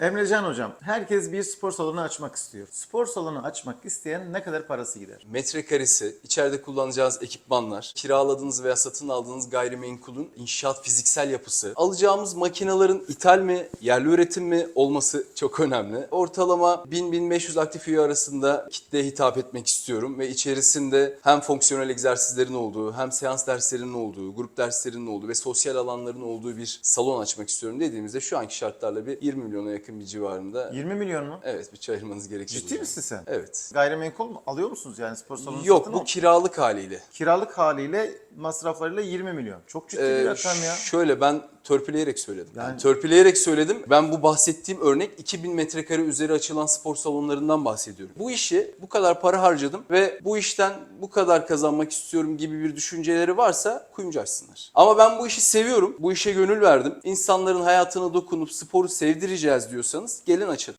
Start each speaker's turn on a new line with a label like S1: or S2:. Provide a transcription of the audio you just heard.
S1: Emrecan hocam, herkes bir spor salonu açmak istiyor. Spor salonu açmak isteyen ne kadar parası gider?
S2: Metrekaresi, içeride kullanacağınız ekipmanlar, kiraladığınız veya satın aldığınız gayrimenkulün inşaat fiziksel yapısı, alacağımız makinelerin ithal mi, yerli üretim mi olması çok önemli. Ortalama 1000-1500 aktif üye arasında kitleye hitap etmek istiyorum ve içerisinde hem fonksiyonel egzersizlerin olduğu, hem seans derslerinin olduğu, grup derslerinin olduğu ve sosyal alanların olduğu bir salon açmak istiyorum dediğimizde şu anki şartlarla bir 20 milyona yakın bir civarında
S1: 20 milyon mu?
S2: evet bir ayırmanız gerekiyor.
S1: Ciddi misin sen?
S2: Evet.
S1: Gayrimenkul mu alıyor musunuz yani spor salonu
S2: Yok
S1: satın
S2: bu
S1: al-
S2: kiralık haliyle.
S1: kiralık haliyle masraflarıyla 20 milyon. Çok ciddi bir
S2: Ee,
S1: rakam ya.
S2: Şöyle ben törpüleyerek söyledim.
S1: Yani-
S2: Yani törpüleyerek söyledim. Ben bu bahsettiğim örnek 2000 metrekare üzeri açılan spor salonlarından bahsediyorum. Bu işi bu kadar para harcadım ve bu işten bu kadar kazanmak istiyorum gibi bir düşünceleri varsa kuyumcu açsınlar. Ama ben bu işi seviyorum. Bu işe gönül verdim. İnsanların hayatına dokunup sporu sevdireceğiz diyorsanız gelin açın.